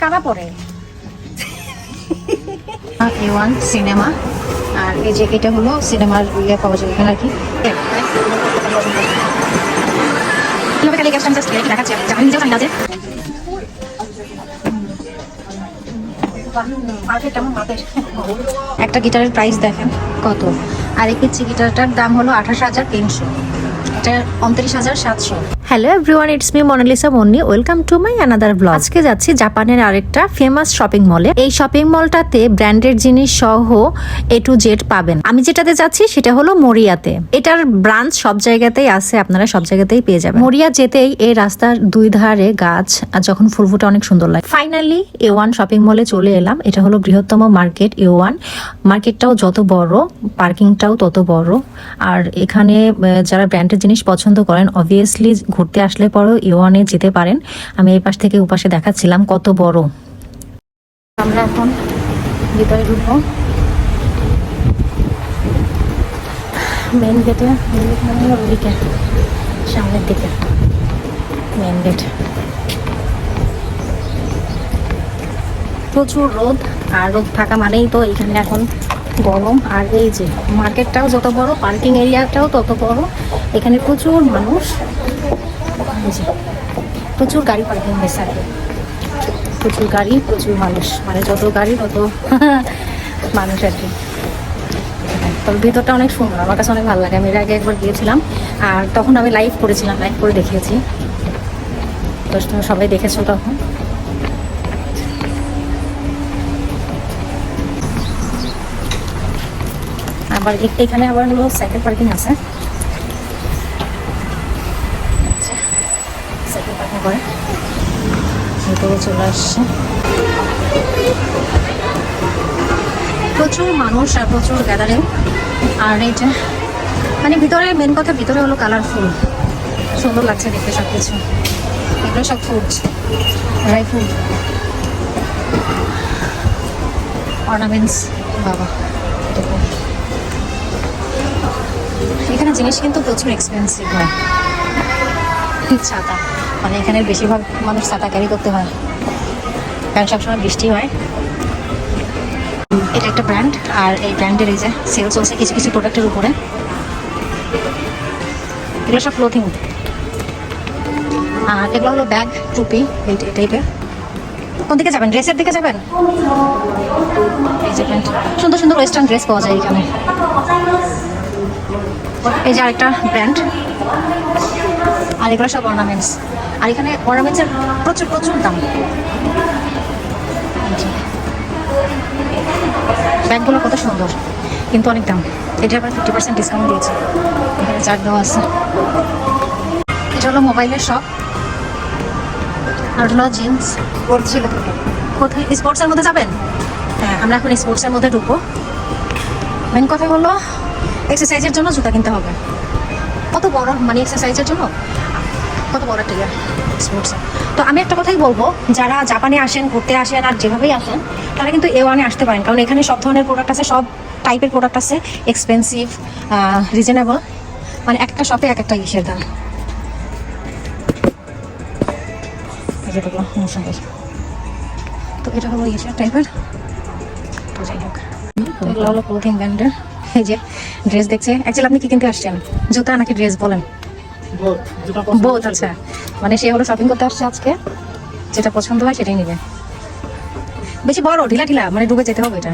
কারা পরে? এ one cinema আর এই যে এটা হলো সিনেমার ইয়ে পাওয়া যায় এখানে আর কি? কীভাবে একটা গিটারের প্রাইস দেখেন কত। আর এই পিচ্ছি গিটারটার দাম হলো আঠাশ হাজার তিনশো। এটা উনত্রিশ হাজার সাতশো। Hello everyone it's me Monalisa Monni welcome to my another blog আজকে যাচ্ছি জাপানের আরেকটা ফেমাস শপিং মলে এই শপিং মলটাতে ব্র্যান্ডেড জিনিস সহ এ টু জেড পাবেন। আমি যেটাতে যাচ্ছি, সেটা হলো মরিয়াতে। এটার ব্রাঞ্চ সব জায়গাতেই আছে, আপনারা সব জায়গাতেই পেয়ে যাবেন। মরিয়া যেতেই এই রাস্তার দুই ধারে গাছ, আর যখন ফুল ফুটে অনেক সুন্দর লাগে। ফাইনালি এ ওয়ান শপিং মলে চলে এলাম। এটা হলো বৃহত্তম মার্কেট এ ওয়ান মার্কেটটাও যত বড় পার্কিংটাও তত বড়। আর এখানে যারা ব্র্যান্ডের জিনিস পছন্দ করেন অবভিয়াসলি ঘুরতে আসলে পরেও ইওয়ানে যেতে পারেন। আমি এই পাশ থেকে ওপাশে দেখাচ্ছিলাম কত বড়। আমরা এখন মেন গেটে মানে ওদিকে, সামনের দিকে। মেন গেট প্রচুর রোদ, আর রোদ থাকা মানেই তো এখানে এখন গরম। আর এই যে মার্কেটটাও যত বড় পার্কিং এরিয়াটাও তত বড়। এখানে প্রচুর মানুষ। এই প্রচুর গাড়ি পার্কিং হয়েছে আর। প্রচুর গাড়ি, প্রচুর মানুষ। মানে যত গাড়ি, তত মানুষ আর কি। তবে ভিতরটা অনেক সুন্দর। আমার কাছে অনেক ভালো লাগে। আমি এর আগে একবার গিয়েছিলাম আর তখন আমি লাইভ করেছিলাম লাইভ করে দেখিয়েছি। তো তোমরা সবাই দেখেছ তখন। আবার এখানে আবার হলো সাইকেল পার্কিং আছে। করে। ভিতরে চলে আসছে। প্রচুর মানুষ আর প্রচুর গ্যাদারিং আর এইটা মানে ভিতরে মেন কথা, ভিতরে হলো কালারফুল সুন্দর লাগছে দেখতে সব কিছু এগুলো সব ফুডস ড্রাই ফুড অর্নামেন্টস বাবা এখানে জিনিস কিন্তু প্রচুর এক্সপেন্সিভ হয়। ছাতা। মানে এখানে বেশিরভাগ মানুষ ছাতা ক্যারি করতে হয়। কারণ সবসময় বৃষ্টি হয়। এটা একটা ব্র্যান্ড আর এই ব্র্যান্ডের এই যে সেল চলছে কিছু কিছু প্রোডাক্টের উপরে। এগুলো সব ক্লোথিং আর এগুলো হলো ব্যাগ টুপি, এই টাইপের কোন দিকে যাবেন? ড্রেসের দিকে যাবেন? সুন্দর সুন্দর ওয়েস্টার্ন ড্রেস পাওয়া যায় এখানে। এই যে আরেকটা ব্র্যান্ড আর এগুলো সব অর্নামেন্টস আর এখানে অর্নামেন্টসের প্রচুর প্রচুর দাম। ব্যাগগুলো কত সুন্দর কিন্তু অনেক দাম। এটা আবার ফিফটি পার্সেন্ট ডিসকাউন্ট দিয়েছে। এখানে চার্ট দেওয়া আছে। এটা হলো মোবাইলের শপ আর হলো জিন্স পরছিল কোথায়? স্পোর্টসের মধ্যে যাবেন? হ্যাঁ আমরা এখন স্পোর্টসের মধ্যে ঢুকবো। মেন কথা হলো এক্সারসাইজের জন্য জুতা কিনতে হবে। কত বড় মানে এক্সারসাইজের জন্য? কত বড় একটা ইয়ে স্পোর্টস তো আমি একটা কথাই বলব, যারা জাপানে আসেন, ঘুরতে আসেন আর যেভাবেই আসেন, তারা কিন্তু এ ওয়ানে আসতে পারেন। কারণ এখানে সব ধরনের প্রোডাক্ট আছে, সব টাইপের প্রোডাক্ট আছে এক্সপেন্সিভ রিজনেবল মানে একটা শপে এক একটা ইসের দাম। তো এটা হলো ইসের টাইপের এগুলো হলো ক্লোথিং ব্র্যান্ডের এই যে ড্রেস দেখছে। অ্যাকচুয়ালি আপনি কি কিনতে আসছেন? জুতা নাকি ড্রেস বলেন? বোথ আচ্ছা। মানে সে হলো শপিং করতে আসছে আজকে। যেটা পছন্দ হয় সেটাই নেবে। বেশি বড় ঢিলা ঢিলা মানে ডুবে যেতে হবে এটা।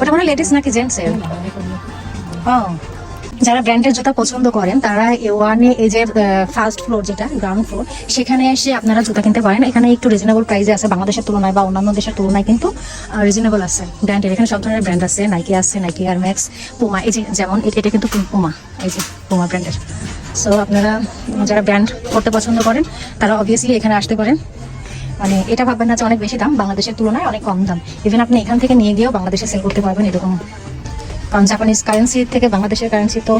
ওটা মানে লেডিস নাকি জেন্টস এর? ও। যারা ব্র্যান্ডের জুতা পছন্দ করেন তারা এ ওয়ানে এই যে ফার্স্ট ফ্লোর যেটা গ্রাউন্ড ফ্লোর সেখানে এসে আপনারা জুতা কিনতে পারেন। এখানে একটু রিজনেবল প্রাইসে আছে বাংলাদেশের তুলনায় বা অন্যান্য দেশের তুলনায় কিন্তু রিজনেবল আছে। ব্র্যান্ডের এখানে সব ধরনের ব্র্যান্ড আছে নাইকি আছে নাইকি আর ম্যাক্স পুমা এই যে যেমন এটা কিন্তু পুমা এই যে। পুমা ব্র্যান্ডের সো আপনারা যারা ব্র্যান্ড করতে পছন্দ করেন, তারা অবভিয়াসলি এখানে আসতে পারেন। মানে এটা ভাববেন না যে অনেক বেশি দাম, বাংলাদেশের তুলনায় অনেক কম দাম। ইভেন আপনি এখান থেকে নিয়ে গিয়েও বাংলাদেশে সেল করতে পারবেন এরকম। কারণ জাপানিজ কারেন্সি থেকে বাংলাদেশের কারেন্সি তো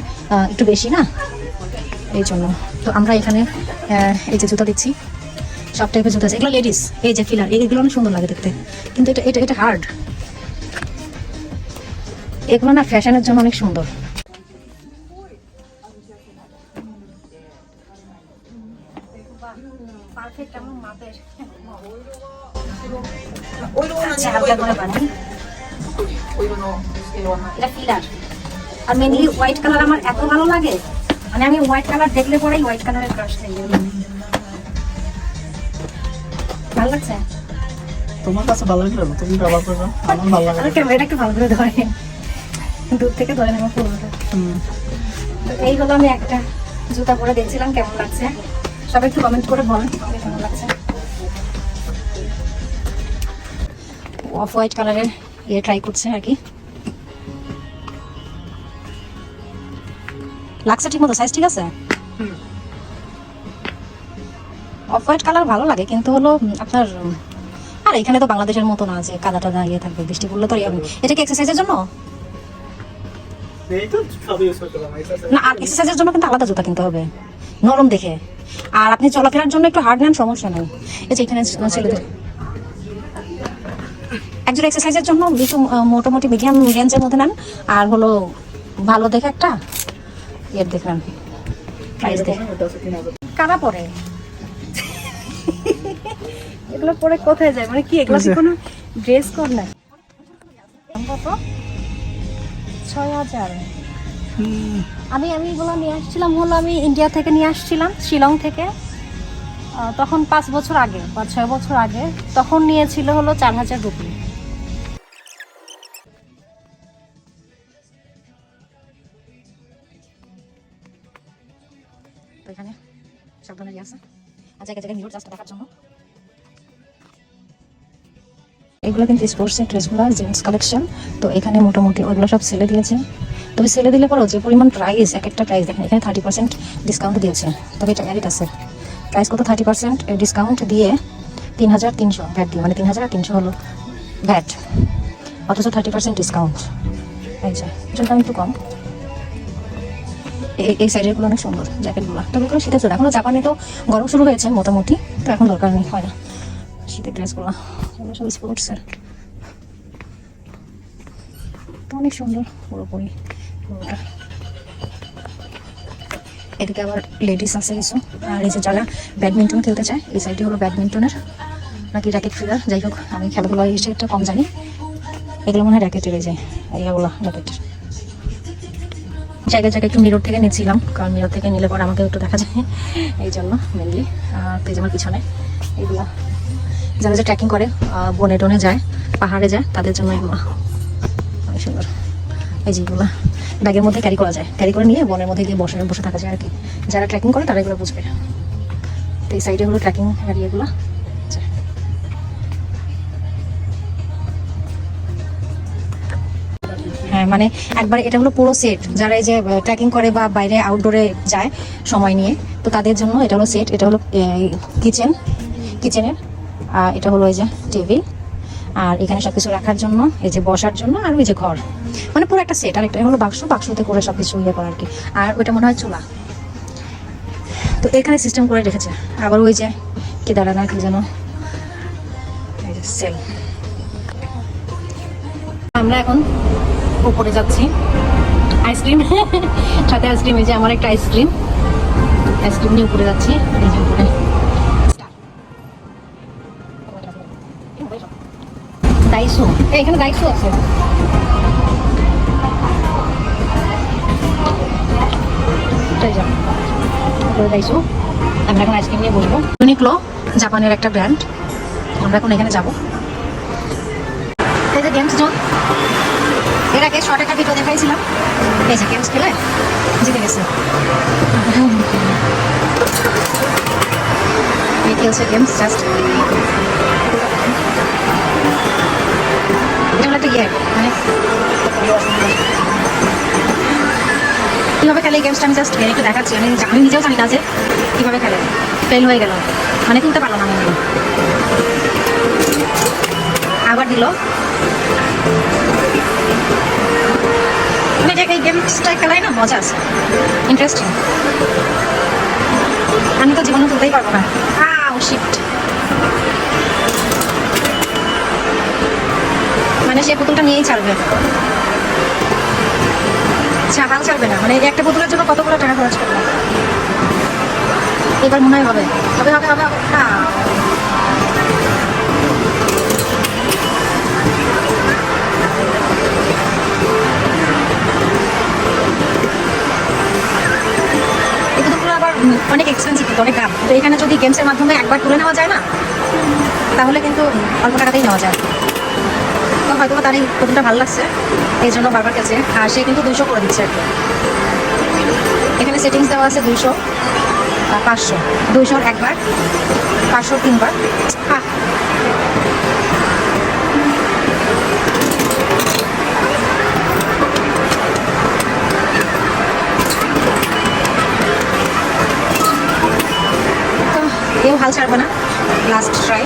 একটু বেশি না? এই জন্য। তো আমরা এখানে এই যে জুতো দিচ্ছি। সব টাইপের জুতো আছে। এগুলো লেডিস এই যে ফিলার এগুলো অনেক সুন্দর লাগে দেখতে। কিন্তু এটা এটা এটা হার্ড এগুলো না ফ্যাশনের জন্য অনেক সুন্দর। এটা ফিলার আর মেনলি হোয়াইট কালার আমার এত ভালো লাগে। মানে আমি হোয়াইট কালার দেখলে পরেই হোয়াইট কালারের ক্রাশ খাই ভালো লাগছে? তোমার কাছে ভালো লাগল তুমি ব্যবহার করবে। আমার ভালো লাগে ক্যামেরাটা একটু ভালো করে ধরে। দূর থেকে ধরে নেব পুরোটা। হুম। তো এই হলো আমি একটা জুতা পরে দেখছিলাম কেমন লাগছে? সবাই একটু কমেন্ট করে বলেন কেমন লাগছে? অফ হোয়াইট কালারের ইয়ে ট্রাই করছে আর কি। লাগছে ঠিক মতো সাইজ ঠিক আছে? অফ হোয়াইট কালার ভালো লাগে কিন্তু হলো আপনার আর এখানে তো বাংলাদেশের মতো না যে কাদা টাদা ইয়ে থাকবে বৃষ্টি পড়লে তো ইয়ে হবে। এটা কি এক্সারসাইজের জন্য। না আর এক্সারসাইজের জন্য কিন্তু আলাদা জুতা কিনতে হবে। নরম দেখে। আর আপনি চলাফেরার জন্য একটু হার্ড নেন সমস্যা নেই। এই যে এখানে ছেলেদের একজন এক্সারসাইজের জন্য কিছু মোটামুটি মিডিয়াম রেঞ্জের মধ্যে নেন। আর হলো ভালো দেখে একটা ইয়ে দেখবেন প্রাইস দেখে। কারা পরে? এগুলো পরে কোথায় যায়? মানে কি এগুলো কি কোনো ড্রেস কোড না? কত ছয় হাজার। আমি আমি এগুলো নিয়ে আসছিলাম হলো আমি ইন্ডিয়া থেকে নিয়ে আসছিলাম শিলং থেকে। তখন পাঁচ বছর আগে বা ছয় বছর আগে তখন নিয়েছিল হলো চার হাজার রুপি। সব ধরনের আর জায়গায় জায়গায় মিরর দেখার জন্য। এগুলো কিন্তু স্পোর্টসের ড্রেসগুলো জেন্টস কালেকশন তো এখানে মোটামুটি ওইগুলো সব সেলে দিয়েছে তবে সেলে দিলে পরেও যে পরিমাণ প্রাইস এক একটা প্রাইস দেখেন, এখানে থার্টি পার্সেন্ট ডিসকাউন্ট দিয়েছে। তবে এটা আছে। প্রাইস কত? থার্টি পার্সেন্ট ডিসকাউন্ট দিয়ে তিন হাজার তিনশো ভ্যাট দিয়ে। মানে তিন হাজার তিনশো হলো ভ্যাট অথচ থার্টি পার্সেন্ট ডিসকাউন্ট এটার দাম একটু কম। এই- এই সাইডেরগুলো অনেক সুন্দর জ্যাকেটগুলো তবে এগুলো শীতের জন্য। এখনও জাপানে তো গরম শুরু হয়েছে মোটামুটি, তো এখন দরকার নেই, হয় না। শীতের ড্রেসগুলো এগুলো সব স্পোর্টসের তো অনেক সুন্দর, পুরোপুরি। পুরোটা এদিকে আবার লেডিস আছে কিছু। আর এই যে যারা ব্যাডমিন্টন খেলতে চায়, এই সাইডে হলো ব্যাডমিন্টনের নাকি র্যাকেট ফিগার যাই হোক, আমি খেলাধুলা এই একটা কম জানি। এগুলো মনে হয় র্যাকেটের এই যে এইগুলো র্যাকেটের জায়গায় জায়গায় একটু মিরর থেকে নিচ্ছিলাম কারণ মিরর থেকে নিলে পরে আমাকে একটু দেখা যায়। এই জন্য মেনলি তো আমার পিছনে, এগুলো। যারা যে ট্রেকিং করে বনে টনে যায়, পাহাড়ে যায়, তাদের জন্য এগুলো। অনেক সুন্দর। এই যেগুলো ব্যাগের মধ্যে ক্যারি করা যায়। ক্যারি করে নিয়ে বনের মধ্যে গিয়ে বসে বসে থাকা যায় আর কি। যারা ট্রেকিং করে, তারা এগুলো বুঝবে। তো এই সাইডে হলো ট্রেকিং এরিয়াগুলো হ্যাঁ মানে একবার এটা হলো পুরো সেট যারা এই যে ট্রেকিং করে বা বাইরে আউটডোরে যায় সময় নিয়ে, তো তাদের জন্য এটা হলো সেট এটা হলো কিচেন কিচেনের আর এটা হলো এই যে টেবিল আর এখানে সবকিছু রাখার জন্য, এই যে বসার জন্য, আর ওই যে ঘর। মানে পুরো একটা সেট আর একটা হলো বাক্স। বাক্সতে করে সবকিছু ইয়ে করা আর কি আর ওইটা মনে হয় চুলা। তো এখানে সিস্টেম করে রেখেছে। আবার ওই যে কি দাঁড়ানো কি যেন। সেল আমরা এখন উপরে যাচ্ছি। আইসক্রিম সাথে আইসক্রিম এই যে আমার একটা আইসক্রিম আইসক্রিম নিয়ে উপরে যাচ্ছি। এখানে দাইসো আছে। আমরা এখন আইসক্রিম নিয়ে জাপানের একটা ব্র্যান্ড আমরা এখন এখানে যাব। এই যে গেমস জোন শর্ট একটা ভিডিও দেখাইছিলাম। এই যে গেমস খেলে জিতে গেছে। খেলছে গেমস জাস্ট এটা হলো একটা ইয়ে মানে। কীভাবে খেলে এই গেমসটা আমি জাস্ট একটু দেখাচ্ছি। আমি আমি নিজেও জানি না যে কীভাবে খেলে। ফেল হয়ে গেল। মানে তুলতে পারলাম না আবার দিল। মানে এই গেমসটা খেলায় না, মজা আছে। ইন্টারেস্টিং আমি তো জীবনে তুলতেই পারব না। আউ শিট মানে সে পুতুলটা নিয়েই ছাড়বে। হাল ছাড়বে না। মানে একটা পুতুলের জন্য কতগুলো টাকা খরচ করবে? এবার মনে হবে। হবে হবে হবে হবে। অনেক এক্সপেন্সিভ কিন্তু অনেক দাম। তো এখানে যদি গেমসের মাধ্যমে একবার তুলে নেওয়া যায় না, তাহলে কিন্তু অল্প টাকাতেই নেওয়া যায়। তো হয়তো তার এই প্রথমটা ভালো লাগছে, এই জন্য বারবার কাছে আর সে কিন্তু দুশো করে দিচ্ছে। আর কি এখানে সেটিংস দেওয়া আছে দুইশো পাঁচশো। দুইশোর একবার পাঁচশো তিনবার। আহ কেউ হাল ছাড়বে না। লাস্ট ট্রাই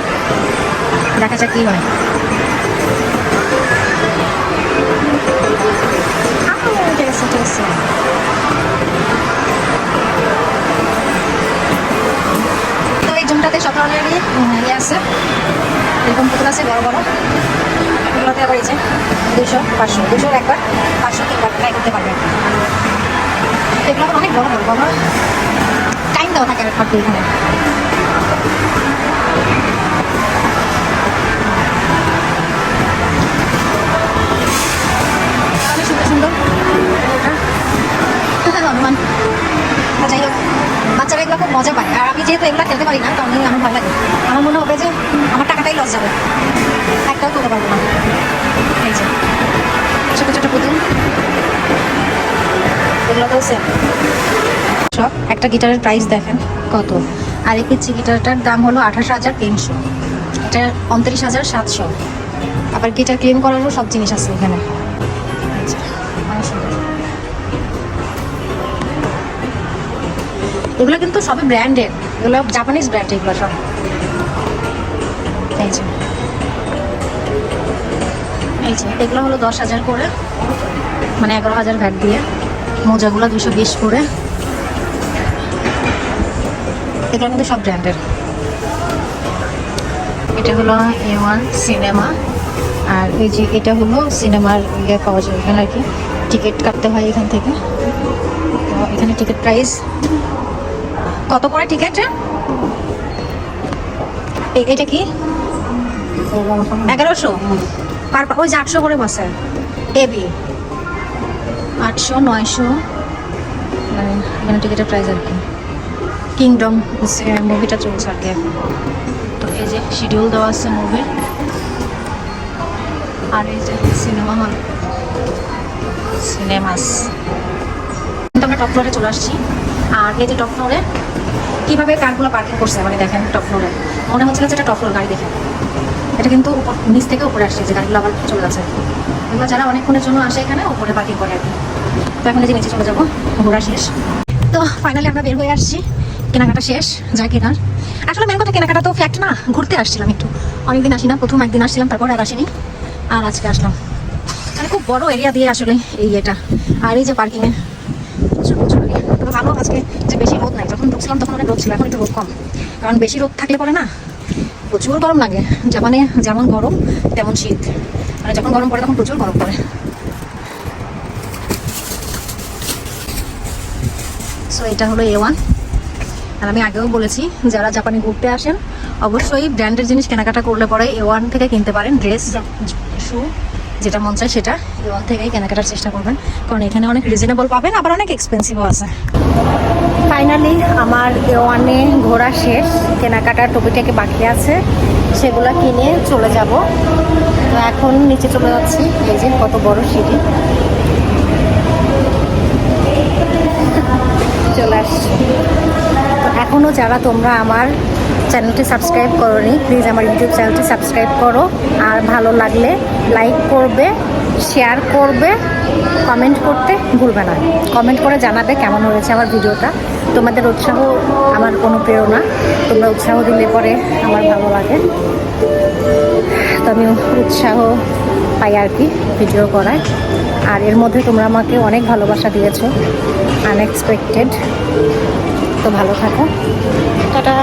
দেখা যাক কি হয়। তো এই জুমটাতে সব ধরনেরই ইয়ে আছে। এরকম পুতুল আছে, বড় বড়। এগুলোতে আবার এই যে দুশো, পাঁচশো, দুশোর একবার, পাঁচশো তিনবার ট্রাই করতে পারবে। এগুলো অনেক বড় বড় বাবা টাইম দেওয়া থাকে আর এখানে। বাচ্চারা এগুলো খুব মজা পায়। আর আমি যেহেতু এগুলো খেলতে পারি না তখন আমার ভয় লাগে আমার মনে হবে যে আমার টাকাটাই লস যাবে। একটাও তুলতে না এই যে, ছোটো ছোটো পুতুল। সব একটা গিটারের প্রাইস দেখেন কত। আর পিচ্ছি গিটারটার দাম হলো আঠাশ হাজার তিনশো। এটা উনত্রিশ হাজার সাতশো। আবার গিটার ক্লিন করারও সব জিনিস আছে এখানে। সুন্দর। এগুলো কিন্তু সবই ব্র্যান্ডেড এগুলো জাপানিজ ব্র্যান্ড এগুলো সব। এই যে। এই যে, এগুলো হলো দশ হাজার করে। মানে এগারো হাজার ভ্যাট দিয়ে। মোজাগুলো দুশো বিশ করে। এগুলো কিন্তু সব ব্র্যান্ডের এটা হলো এ ওয়ান সিনেমা আর এই যে এটা হলো সিনেমার ইয়ে পাওয়া যায় এখানে আর কি। টিকিট কাটতে হয় এখান থেকে। তো এখানে টিকিট প্রাইস কত করে টিকিট এটা কি? এগারোশো। পার ওই যে আটশো করে বসে। এবি আটশো, নয়শো। মানে এখানে টিকিটের প্রাইস আর কি। কিংডম মুভিটা চলছে আর কি এখন তো এই যে শিডিউল দেওয়া আছে মুভির আর এই যে সিনেমা হল সিনেমাস আমরা টপ ফ্লোরে চলে আসছি। আর এই যে টপ ফ্লোরে কীভাবে কারগুলো পার্কিং করছে মানে দেখেন টপ ফ্লোরে মনে হচ্ছে না যে এটা টপ ফ্লোর গাড়ি দেখেন এটা কিন্তু নিচ থেকে উপরে আসছে, যে গাড়িগুলো আবার চলে যাচ্ছে। এগুলো যারা অনেকক্ষণের জন্য আসে এখানে, উপরে পার্কিং করে আর কি। তো এখন এই যে নিচে চলে যাব, ঘোরা শেষ। তো ফাইনালি আমরা বের হয়ে আসছি। কেনাকাটা শেষ, যা কেনার। আসলে মেন কথা কেনাকাটা তো ফ্যাক্ট না, ঘুরতে আসছিলাম একটু। অনেকদিন আসি না, প্রথম একদিন আসছিলাম, তারপর আর আসিনি। আর আজকে আসলাম। মানে খুব বড় এরিয়া দিয়ে আসলে এই এটা। আর এই যে পার্কিংয়ে প্রচুর প্রচুর ভালো আজকে যে বেশি রোদ নাই, যখন ঢুকছিলাম তখন অনেক রোদ ছিল, এখন একটু রোদ কম। কারণ বেশি রোদ থাকলে পরে না প্রচুর গরম লাগে। জাপানে যেমন গরম, তেমন শীত। মানে যখন গরম পড়ে তখন প্রচুর গরম পড়ে। সো এটা হলো এ ওয়ান আর আমি আগেও বলেছি, যারা জাপানে ঘুরতে আসেন, অবশ্যই ব্র্যান্ডের জিনিস কেনাকাটা করলে পরে এ ওয়ান থেকে কিনতে পারেন ড্রেস শু যেটা মন চায় সেটা এ ওয়ান থেকেই কেনাকাটার চেষ্টা করবেন। কারণ এখানে অনেক রিজনেবল পাবেন, আবার অনেক এক্সপেন্সিভও আছে। ফাইনালি আমার এ ওয়ানে ঘোরা শেষ, কেনাকাটার টপিটাকে বাকি আছে, সেগুলো কিনে চলে যাব। এখন নিচে চলে যাচ্ছি, এই যে কত বড় সিঁড়ি। চলে আসছি। এখনও যারা তোমরা আমার চ্যানেলটি সাবস্ক্রাইব করোনি প্লিজ আমার ইউটিউব চ্যানেলটি সাবস্ক্রাইব করো। আর ভালো লাগলে লাইক করবে শেয়ার করবে কমেন্ট করতে ভুলবে না। কমেন্ট করে জানাবে কেমন হয়েছে আমার ভিডিওটা। তোমাদের উৎসাহ আমার কোনো প্রেরণা। তোমরা উৎসাহ দিলে পরে আমার ভালো লাগে। তো আমি উৎসাহ পাই আর কি ভিডিও করায়। আর এর মধ্যে তোমরা আমাকে অনেক ভালোবাসা দিয়েছ আনএক্সপেক্টেড ভালো থাকো। টাটা।